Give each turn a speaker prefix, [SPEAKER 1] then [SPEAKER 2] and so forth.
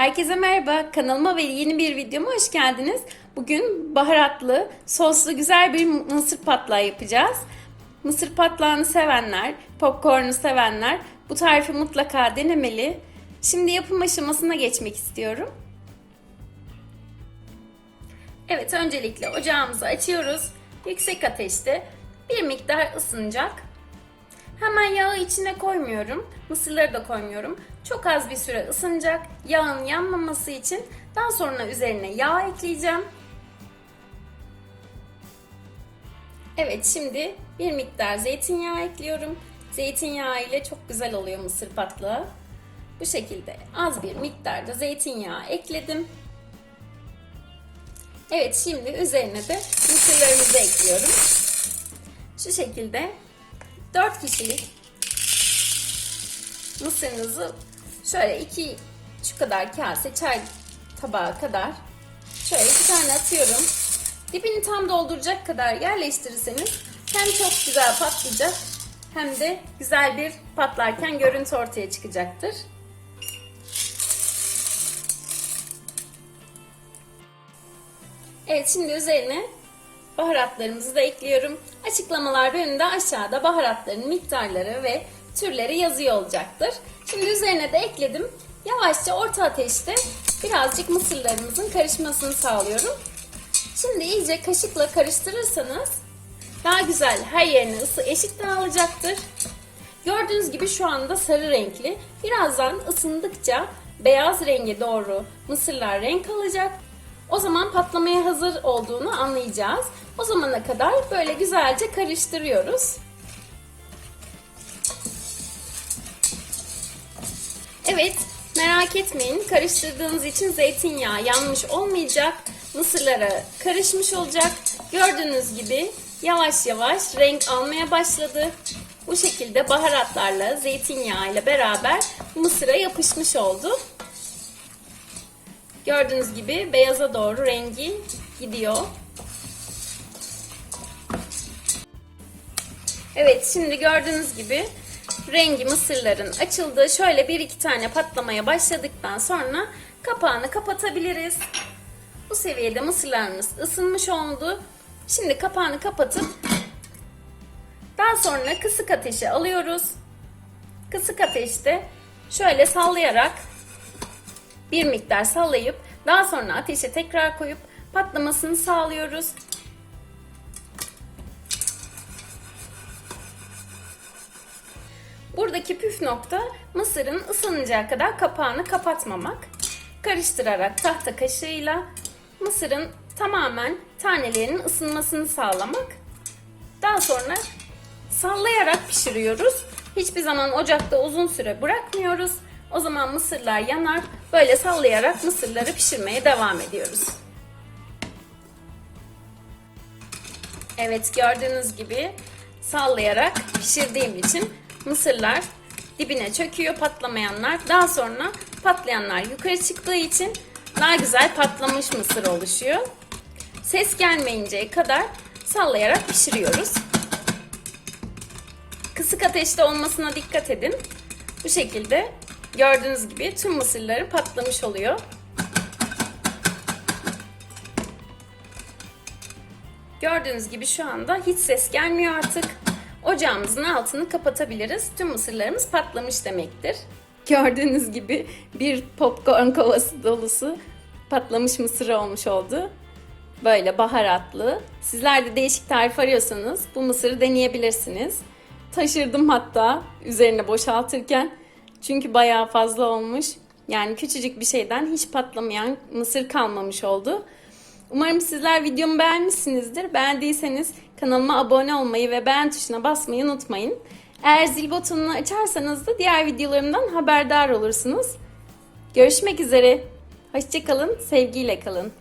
[SPEAKER 1] Herkese merhaba. Kanalıma ve yeni bir videoma hoş geldiniz. Bugün baharatlı, soslu güzel bir mısır patlağı yapacağız. Mısır patlağını sevenler, popcornu sevenler bu tarifi mutlaka denemeli. Şimdi yapım aşamasına geçmek istiyorum. Evet, öncelikle ocağımızı açıyoruz. Yüksek ateşte bir miktar ısınacak. Hemen yağı içine koymuyorum. Mısırları da koymuyorum. Çok az bir süre ısınacak. Yağın yanmaması için daha sonra üzerine yağ ekleyeceğim. Evet şimdi bir miktar zeytinyağı ekliyorum. Zeytinyağı ile çok güzel oluyor mısır patlağı. Bu şekilde az bir miktarda zeytinyağı ekledim. Evet şimdi üzerine de mısırlarımızı ekliyorum. Şu şekilde 4 kişilik mısırınızı şöyle iki şu kadar kase çay tabağı kadar şöyle iki tane atıyorum. Dibini tam dolduracak kadar yerleştirirseniz hem çok güzel patlayacak hem de güzel bir patlarken görüntü ortaya çıkacaktır. Evet şimdi üzerine baharatlarımızı da ekliyorum. Açıklamalar bölümünde aşağıda baharatların miktarları ve türleri yazıyor olacaktır. Şimdi üzerine de ekledim. Yavaşça orta ateşte birazcık mısırlarımızın karışmasını sağlıyorum. Şimdi iyice kaşıkla karıştırırsanız daha güzel her yerine ısı eşit dağılacaktır. Gördüğünüz gibi şu anda sarı renkli. Birazdan ısındıkça beyaz renge doğru mısırlar renk alacak. O zaman patlamaya hazır olduğunu anlayacağız. O zamana kadar böyle güzelce karıştırıyoruz. Evet, merak etmeyin. Karıştırdığınız için zeytinyağı yanmış olmayacak. Mısırlara karışmış olacak. Gördüğünüz gibi yavaş yavaş renk almaya başladı. Bu şekilde baharatlarla, zeytinyağı ile beraber mısıra yapışmış oldu. Gördüğünüz gibi beyaza doğru rengi gidiyor. Evet şimdi gördüğünüz gibi rengi mısırların açıldı. Şöyle bir iki tane patlamaya başladıktan sonra kapağını kapatabiliriz. Bu seviyede mısırlarımız ısınmış oldu. Şimdi kapağını kapatıp daha sonra kısık ateşe alıyoruz. Kısık ateşte şöyle sallayarak bir miktar sallayıp daha sonra ateşe tekrar koyup patlamasını sağlıyoruz. Buradaki püf nokta mısırın ısınacağı kadar kapağını kapatmamak. Karıştırarak tahta kaşığıyla mısırın tamamen tanelerinin ısınmasını sağlamak. Daha sonra sallayarak pişiriyoruz. Hiçbir zaman ocakta uzun süre bırakmıyoruz. O zaman mısırlar yanar. Böyle sallayarak mısırları pişirmeye devam ediyoruz. Evet gördüğünüz gibi sallayarak pişirdiğim için mısırlar dibine çöküyor patlamayanlar. Daha sonra patlayanlar yukarı çıktığı için daha güzel patlamış mısır oluşuyor. Ses gelmeyinceye kadar sallayarak pişiriyoruz. Kısık ateşte olmasına dikkat edin. Bu şekilde gördüğünüz gibi tüm mısırları patlamış oluyor. Gördüğünüz gibi şu anda hiç ses gelmiyor artık. Ocağımızın altını kapatabiliriz. Tüm mısırlarımız patlamış demektir. Gördüğünüz gibi bir popcorn kovası dolusu patlamış mısır olmuş oldu. Böyle baharatlı. Sizler de değişik tarif arıyorsanız bu mısırı deneyebilirsiniz. Taşırdım hatta üzerine boşaltırken. Çünkü bayağı fazla olmuş. Yani küçücük bir şeyden hiç patlamayan mısır kalmamış oldu. Umarım sizler videomu beğenmişsinizdir. Beğendiyseniz kanalıma abone olmayı ve beğen tuşuna basmayı unutmayın. Eğer zil butonunu açarsanız da diğer videolarımdan haberdar olursunuz. Görüşmek üzere. Hoşçakalın, sevgiyle kalın.